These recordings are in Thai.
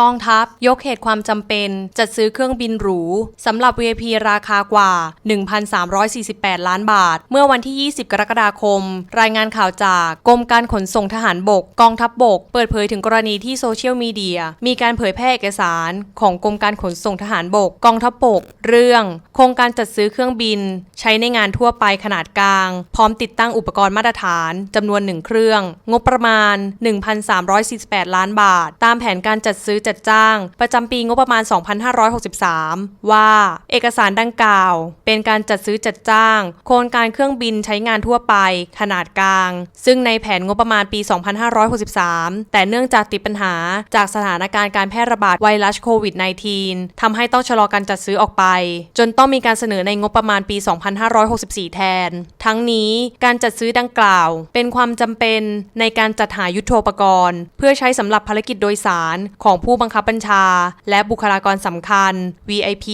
กองทัพยกเหตุความจำเป็น จัดซื้อเครื่องบินหรูสำหรับ VIP ราคากว่า 1,348 ล้านบาท เมื่อวันที่ 20 กรกฎาคม รายงานข่าวจากกรมการขนส่งทหารบก กองทัพบบก เปิดเผยถึงกรณีที่โซเชียลมีเดีย มีการเผยแพร่เอกสาร ของกรมการขนส่งทหารบก กองทัพบบก เรื่อง โครงการจัดซื้อเครื่องบิน ใช้ในงานทั่วไปขนาดกลาง พร้อมติดตั้งอุปกรณ์มาตรฐานจำนวนหนึ่งเครื่อง งบประมาณ 1,348 ล้านบาท ตามแผนการจัดซื้อจัดจ้าง ประจำปีงบประมาณ 2563 ว่า เอกสารดังกล่าว เป็นการจัดซื้อจัดจ้าง โครงการเครื่องบินใช้งานทั่วไป ขนาดกลาง ซึ่งในแผนงบประมาณปี 2563 แต่เนื่องจากติดปัญหาจากสถานการณ์การแพร่ระบาดไวรัสโควิด -19 ทำให้ต้องชะลอการจัดซื้อออกไป จนต้องมีการเสนอในงบประมาณปี 2564 แทน ทั้งนี้การจัดซื้อดังกล่าว เป็นความจำเป็นในการจัดหายุทโธปกรณ์ เพื่อใช้สำหรับภารกิจโดยสารของผู้บังคับบัญชา และบุคลากรสำคัญ VIP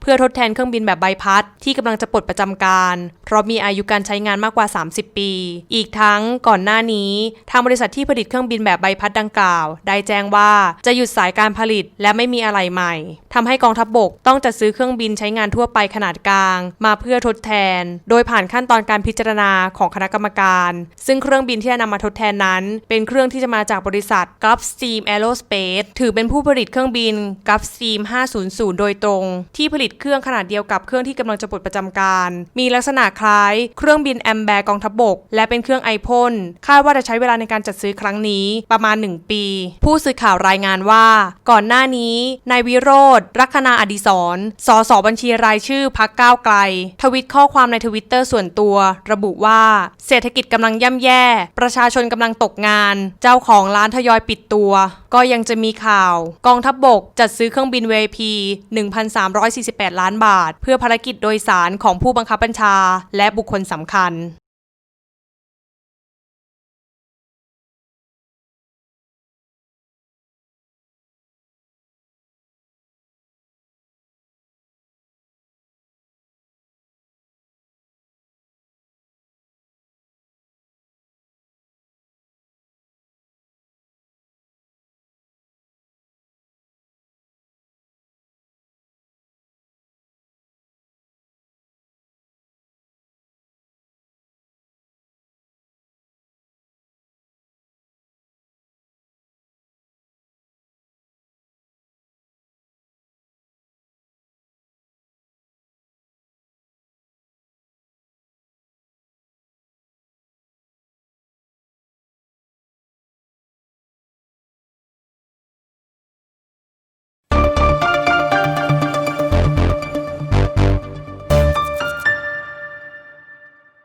เพื่อทดแทนเครื่องบินแบบใบพัด ที่กำลังจะปลดประจำการ เพราะมีอายุการใช้งานมากกว่า 30 ปี อีกทั้งก่อนหน้านี้ ทางบริษัทที่ผลิตเครื่องบินแบบใบพัดดังกล่าว ได้แจ้งว่าจะหยุดสายการผลิตและไม่มีอะไรใหม่ ทำให้กองทัพบบกต้องจัดซื้อเครื่องบินใช้งานทั่วไปขนาดกลาง มาเพื่อทดแทน โดยผ่านขั้นตอนการพิจารณาของคณะกรรมการ ซึ่งเครื่องบินที่จะนำมาทดแทนนั้น เป็นเครื่องที่จะมาจากบริษัท Gulfstream Aerospace ถือเป็นผู้ผลิตเครื่องบิน Gulfstream 500 โดยตรง ที่ผลิตเครื่องขนาดเดียวกับเครื่องที่กำลังจะปลดประจำการ มีลักษณะคล้ายเครื่องบินแอมแบร์กองทัพบบก และเป็นเครื่องไอพ่นคาดว่าจะใช้เวลาในการจัดซื้อครั้งนี้ประมาณ 1 ปี ผู้สื่อข่าวรายงานว่า ก่อนหน้านี้นายวิโรธลัคนาอดิศรสสบัญชีรายชื่อพักก้าวไกล ทวิตข้อความในทวิตเตอร์ส่วนตัว ระบุว่า เศรษฐกิจกำลังย่ำแย่ ประชาชนกำลังตกงาน เจ้าของร้านทยอยปิดตัว ก็ยังจะมีข่าว กองทัพบบกจัดซื้อเครื่องบิน VIP 1,348 ล้านบาท เพื่อภารกิจโดยสารของผู้บังคับบัญชา และบุคคลสำคัญ